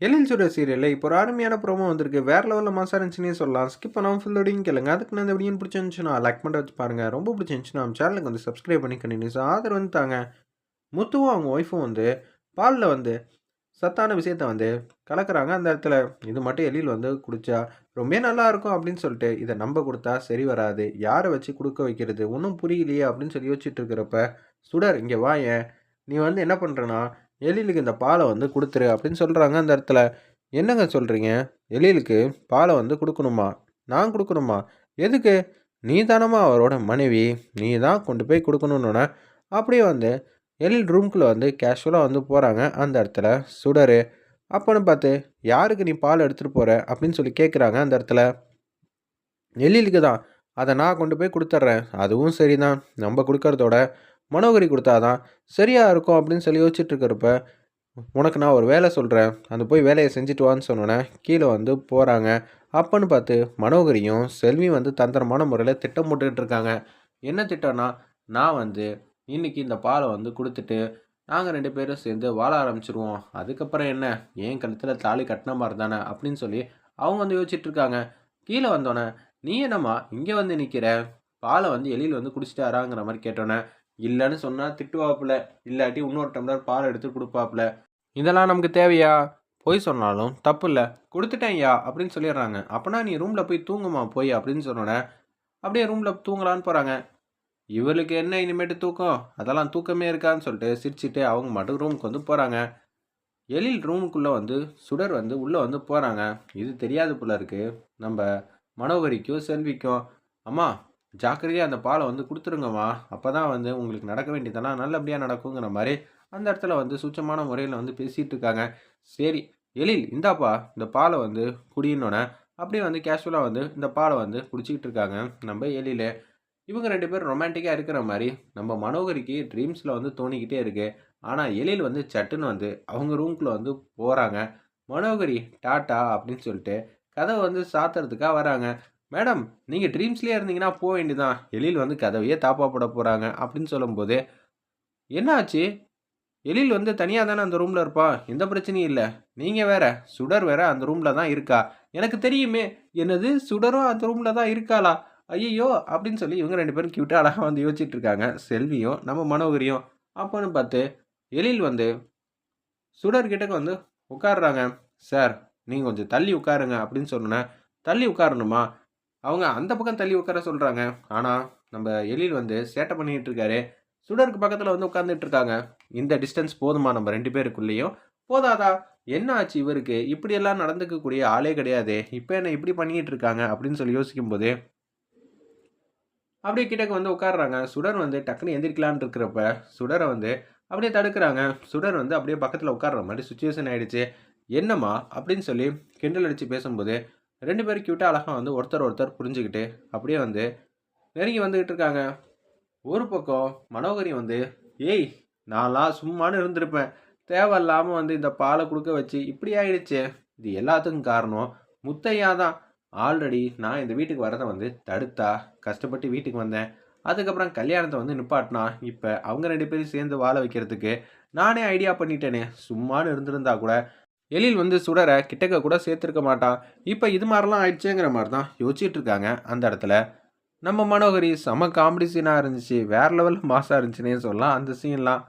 எழில் சுடர் சீரியலில் இப்போ ஒரு அருமையான ப்ரோமோ வந்திருக்கு. வேறு லெவலில் மாசாக இருந்துச்சுன்னே சொல்லலாம். ஸ்கிப் பண்ணாமல் ஃபுல்லோடையும் கேளுங்க. அதுக்கு நான் இந்த வீடியோ பிடிச்சிருந்துச்சுன்னா லைக் பண்ணுறது வச்சு பாருங்க. ரொம்ப பிடிச்சிருந்துச்சுன்னா நம்ம சேனலுக்கு வந்து சப்ஸ்கிரைப் பண்ணி கண்டினியூஸ் ஆதரவு வந்து தாங்க. முத்துவும் அவங்க ஒய்ஃபும் வந்து பாலில் வந்து சத்தான விஷயத்த வந்து கலக்கிறாங்க. அந்த இடத்துல இது மட்டும் எலியில் வந்து குடிச்சா ரொம்ப நல்லா இருக்கும் அப்படின்னு சொல்லிட்டு இதை நம்ப கொடுத்தா சரி வராது. யாரை வச்சு கொடுக்க வைக்கிறது? ஒன்றும் புரியலையே அப்படின்னு சொல்லி யோசிச்சுட்டு இருக்கிறப்ப சுடர் இங்கே வாயேன் நீ வந்து என்ன பண்ணுறனா எழிலுக்கு இந்த பாலை வந்து கொடுத்துரு அப்படின்னு சொல்கிறாங்க அந்த இடத்துல. என்னங்க சொல்கிறீங்க எழிலுக்கு பாலை வந்து கொடுக்கணுமா? நான் கொடுக்கணுமா? எதுக்கு? நீ தானம்மா அவரோட மனைவி. நீ தான் கொண்டு போய் கொடுக்கணுன்னொன்னே அப்படியே வந்து எழில் ரூம்குள்ளே வந்து கேஷுவலாக வந்து போகிறாங்க அந்த இடத்துல சுடரு. அப்போன்னு பார்த்து யாருக்கு நீ பால் எடுத்துகிட்டு போகிற அப்படின்னு சொல்லி கேட்குறாங்க அந்த இடத்துல. எழிலுக்கு தான். அதை நான் கொண்டு போய் கொடுத்துட்றேன். அதுவும் சரிதான். நம்ம கொடுக்கறதோட மனோகரி கொடுத்தாதான் சரியாக இருக்கும் அப்படின்னு சொல்லி யோசிச்சுட்டு இருக்கிறப்ப உனக்கு நான் ஒரு வேலை சொல்கிறேன் அந்த போய் வேலையை செஞ்சுட்டு வான்னு சொன்னோன்னே கீழே வந்து போகிறாங்க அப்பன்னு பார்த்து மனோகரியும் செல்வியும் வந்து தந்திரமான முறையில் திட்டம் போட்டுக்கிட்டு இருக்காங்க என்ன திட்டம்னா நான் வந்து இன்னைக்கு இந்த பாலை வந்து கொடுத்துட்டு நாங்கள் ரெண்டு பேரும் சேர்ந்து வாழ ஆரம்பிச்சிருவோம். அதுக்கப்புறம் என்ன? ஏன் கழுத்தில் தாலி கட்டின மாதிரி தானே அப்படின்னு சொல்லி அவங்க வந்து யோசிச்சுட்டு இருக்காங்க கீழே வந்தோன்னே நீ என்னம்மா இங்கே வந்து நிற்கிற பாலை வந்து எலியில் வந்து குடிச்சிட்டாராங்கிற மாதிரி கேட்டோன்னே இல்லைன்னு சொன்னால் திட்டுவாப்புல. இல்லாட்டி இன்னொரு டம்ளர் பால் எடுத்து கொடுப்பாப்புல. இதெல்லாம் நமக்கு தேவையா? போய் சொன்னாலும் தப்பு இல்லை கொடுத்துட்டேன்யா அப்படின்னு சொல்லிடுறாங்க. அப்போனா நீ ரூமில் போய் தூங்குமா போய் அப்படின்னு சொன்னோன்னே அப்படியே ரூமில் தூங்கலான்னு போகிறாங்க இவளுக்கு என்ன இனிமேட்டு தூக்கம்? அதெல்லாம் தூக்கமே இருக்கான்னு சொல்லிட்டு சிரிச்சுட்டு அவங்க மட்டும் ரூமுக்கு வந்து போகிறாங்க எழில் ரூமுக்குள்ளே வந்து சுடர் வந்து உள்ளே வந்து போகிறாங்க இது தெரியாது போல இருக்குது நம்ம மனோகரிக்கும் செல்விக்கும். அம்மா ஜாக்கிரதையாக அந்த பாலை வந்து கொடுத்துருங்கம்மா. அப்போ தான் வந்து உங்களுக்கு நடக்க வேண்டியதெல்லாம் நல்லபடியாக நடக்குங்கிற மாதிரி அந்த இடத்துல வந்து சுச்சமான முறையில் வந்து பேசிகிட்டு இருக்காங்க. சரி எழில் இந்தாப்பா இந்த பாலை வந்து குடியினோடனே அப்படியே வந்து கேஷுவலாக வந்து இந்த பாலை வந்து குடிச்சிக்கிட்டு இருக்காங்க. நம்ம எழில. இவங்க ரெண்டு பேரும் ரொமான்டிக்காக இருக்கிற மாதிரி நம்ம மனோகரிக்கு ட்ரீம்ஸில் வந்து தோணிக்கிட்டே இருக்குது ஆனால் எழில் வந்து சட்டுன்னு வந்து அவங்க ரூம்குள்ளே வந்து போகிறாங்க மனோகரி டாட்டா அப்படின்னு சொல்லிட்டு கதவை வந்து சாத்துறதுக்காக வராங்க. மேடம் நீங்கள் ட்ரீம்ஸ்லேயே இருந்தீங்கன்னா போக வேண்டியதான் எழில் வந்து கதவையே தாப்பா போட போகிறாங்க அப்படின்னு சொல்லும்போது என்னாச்சு எழில் வந்து தனியாக தானே அந்த ரூமில் இருப்பா? எந்த பிரச்சனையும் இல்லை. நீங்கள் வேற சுடர் வேற அந்த ரூமில் தான் இருக்கா? எனக்கு தெரியுமே என்னது சுடரும் அந்த ரூமில் தான் இருக்காளா? ஐயோ அப்படின்னு சொல்லி இவங்க ரெண்டு பேரும் கியூட்டாக அழகாக வந்து யோசிச்சுட்டு இருக்காங்க. செல்வியும் நம்ம மனோகரியும். அப்போன்னு பார்த்து எழில் வந்து சுடர் கிட்டக்கு வந்து உட்காடுறாங்க சார் நீங்கள் கொஞ்சம் தள்ளி உட்காருங்க அப்படின்னு சொன்னேன் தள்ளி உட்காரணுமா? அவங்க அந்த பக்கம் தள்ளி உட்கார சொல்கிறாங்க ஆனால் நம்ம எழில் வந்து சேட்டை பண்ணிகிட்டு இருக்காரு. சுடருக்கு பக்கத்தில் வந்து உட்காந்துட்டு இருக்காங்க. இந்த டிஸ்டன்ஸ் போதுமா நம்ம ரெண்டு பேருக்குள்ளேயும்? போதாதா? என்ன ஆச்சு இவருக்கு? இப்படியெல்லாம் நடந்துக்கக்கூடிய ஆளே கிடையாது. இப்போ என்ன இப்படி பண்ணிக்கிட்டு இருக்காங்க? அப்படின்னு சொல்லி யோசிக்கும்போது அப்படியே கிட்டக்கு வந்து உட்காடுறாங்க சுடர் வந்து டக்குன்னு எந்திரிக்கலான்னு இருக்கிறப்ப சுடரை வந்து அப்படியே தடுக்கிறாங்க. சுடர் வந்து அப்படியே பக்கத்தில் உட்கார்ற மாதிரி சுச்சுவேஷன் ஆயிடுச்சு. என்னம்மா? அப்படின்னு சொல்லி கிண்டல் அடித்து பேசும்போது ரெண்டு பேரும் க்யூட்டாக அழகாக வந்து ஒருத்தர் ஒருத்தர் புரிஞ்சுக்கிட்டு அப்படியே வந்து நெருங்கி வந்துக்கிட்டு இருக்காங்க. ஒரு பக்கம் மனோகரி வந்து ஏய் நான்லாம் சும்மானு இருந்திருப்பேன். தேவையில்லாமல் வந்து இந்த பாலை கொடுக்க வச்சு இப்படி ஆயிடுச்சு. இது எல்லாத்துக்கும் காரணம் முத்தையா தான். ஆல்ரெடி நான் இந்த வீட்டுக்கு வரதை வந்து தடுத்தா கஷ்டப்பட்டு வீட்டுக்கு வந்தேன். அதுக்கப்புறம் கல்யாணத்தை வந்து நிப்பாட்டினா இப்போ அவங்க ரெண்டு பேரும் சேர்ந்து வாழ வைக்கிறதுக்கு நானே ஐடியா பண்ணிட்டேனே. சும்மானு இருந்திருந்தா கூட எழில் வந்து சுடரை கிட்டக்க கூட சேர்த்துருக்க மாட்டான். இப்போ இது மாதிரிலாம் ஆயிடுச்சுங்கிற மாதிரி தான் யோசிச்சுட்டு இருக்காங்க அந்த இடத்துல. நம்ம மனோகரி செம காமெடி சீனாக இருந்துச்சு வேற லெவலில் மாசாக இருந்துச்சுன்னே சொல்லலாம். அந்த சீன்லாம்